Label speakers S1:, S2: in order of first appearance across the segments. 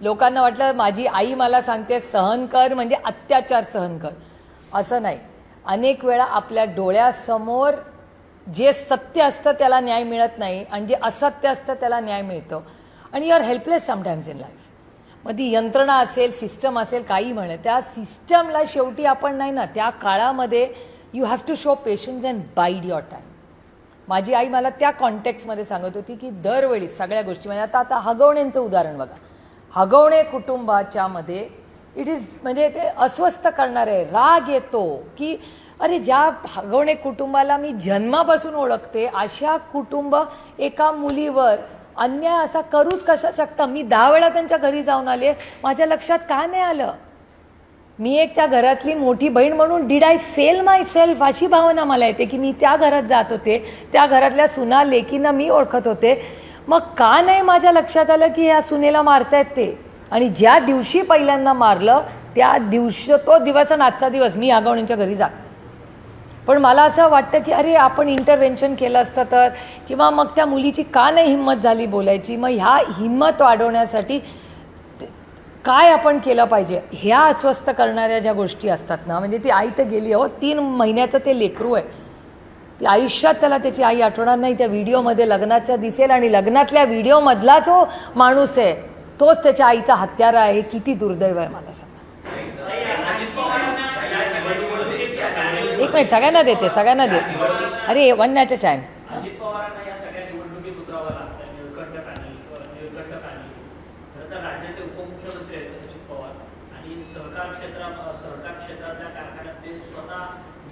S1: लोकांना वाटलं माझी आई मला सांगते सहन कर म्हणजे अत्याचार सहन कर. असं नाही. अनेक वेळा आपल्या डोळ्यासमोर जे सत्य असतं त्याला न्याय मिळत नाही आणि जे असत्य असतं त्याला न्याय मिळतो. आणि you are helpless sometimes in life मग ती यंत्रणा असेल सिस्टम असेल काही म्हणे त्या सिस्टमला शेवटी आपण नाही ना त्या काळामध्ये you have to show patience and bide your time माझी आई मला त्या कॉन्टेक्स्टमध्ये सांगत होती की दरवेळी सगळ्या गोष्टी म्हणजे आता आता हगवण्यांचं उदाहरण बघा. हगवणे कुटुंबाच्या मध्ये इट इज म्हणजे ते अस्वस्थ करणारे राग येतो की अरे ज्या हगवणे कुटुंबाला मी जन्मापासून ओळखते अशा कुटुंब एका मुलीवर अन्याय असा करूच कशा शकतं? मी दहा वेळा त्यांच्या घरी जाऊन आले माझ्या लक्षात का नाही आलं? मी एक त्या घरातली मोठी बहीण म्हणून did I fail myself अशी भावना मला येते की मी त्या घरात जात होते त्या घरातल्या सुना लेकींना मी ओळखत होते. मग का नाही माझ्या लक्षात आलं की या सुनेला मारतायत ते? आणि ज्या दिवशी पहिल्यांदा मारलं त्या दिवशी तो दिवस आणि आजचा दिवस मी आगवणींच्या घरी जात. पण मला असं वाटतं की अरे आपण इंटरव्हेन्शन केलं असतं तर? किंवा मग त्या मुलीची का नाही हिंमत झाली बोलायची? मग ह्या हिंमत वाढवण्यासाठी काय आपण केलं पाहिजे? ह्या अस्वस्थ करणाऱ्या ज्या गोष्टी असतात ना म्हणजे ती आई तर गेली हो तीन महिन्याचं ते लेकरू आहे. आयुष्यात त्याला त्याची आई आठवणार नाही त्या व्हिडिओमध्ये लग्नाच्या दिसेल आणि लग्नातल्या व्हिडिओमधला जो माणूस आहे तोच त्याच्या आईचा हत्यारा आहे. किती दुर्दैव आहे मला सांगा. एक मिनिट सगळ्यांना देते सगळ्यांना देते. अरे वन ॲट अ टाइम
S2: सहकार क्षेत्रात सहकार क्षेत्रातल्या कारखान्यात ते स्वतः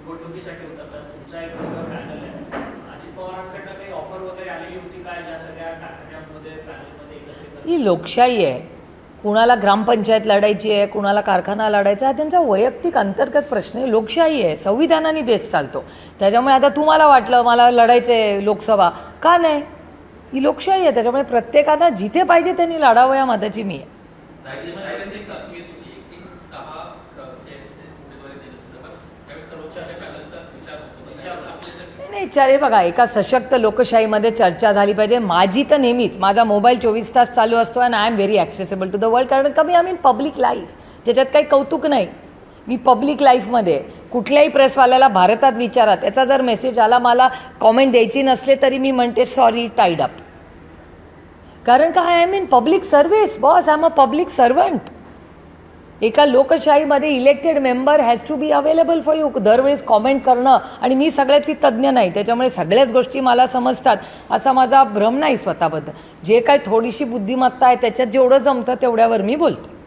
S2: निवडणुकीसाठी उतरतात तुमचा एक वेगळं पॅनल आहे. अजित पवारांकडनं काही ऑफर वगैरे आलेली होती काय या सगळ्या कारखान्यांमध्ये पॅनलमध्ये एकत्रित
S1: ही लोकशाही आहे. कुणाला ग्रामपंचायत लढायची आहे कुणाला कारखाना लढायचा हा त्यांचा वैयक्तिक अंतर्गत प्रश्न आहे. लोकशाही आहे. संविधानाने देश चालतो. त्याच्यामुळे आता तुम्हाला वाटलं मला लढायचं आहे लोकसभा. का नाही? ही लोकशाही आहे. त्याच्यामुळे प्रत्येकानं जिथे पाहिजे त्यांनी लढावं या मताची मी. आहे नाही, नाही चारे बघा एका सशक्त लोकशाहीमध्ये चर्चा झाली पाहिजे. माझी तर नेहमीच माझा मोबाईल चोवीस तास चालू असतो and I am very accessible to the world कारण कमी आय मीन पब्लिक लाईफ त्याच्यात काही कौतुक नाही. मी पब्लिक लाईफमध्ये कुठल्याही प्रेसवाल्याला भारतात विचारा त्याचा जर मेसेज आला मला कॉमेंट द्यायची नसले तरी मी म्हणते सॉरी टाईड अप कारण का? I am in public service boss I am a public servant एका लोकशाहीमध्ये elected member has to be available for you दरवेळेस कॉमेंट करणं आणि मी सगळ्याची तज्ज्ञ नाही. त्याच्यामुळे सगळ्याच गोष्टी मला समजतात. असा माझा भ्रम नाही स्वतःबद्दल. जे काय थोडीशी बुद्धिमत्ता आहे त्याच्यात जेवढं जमतं तेवढ्यावर मी बोलते.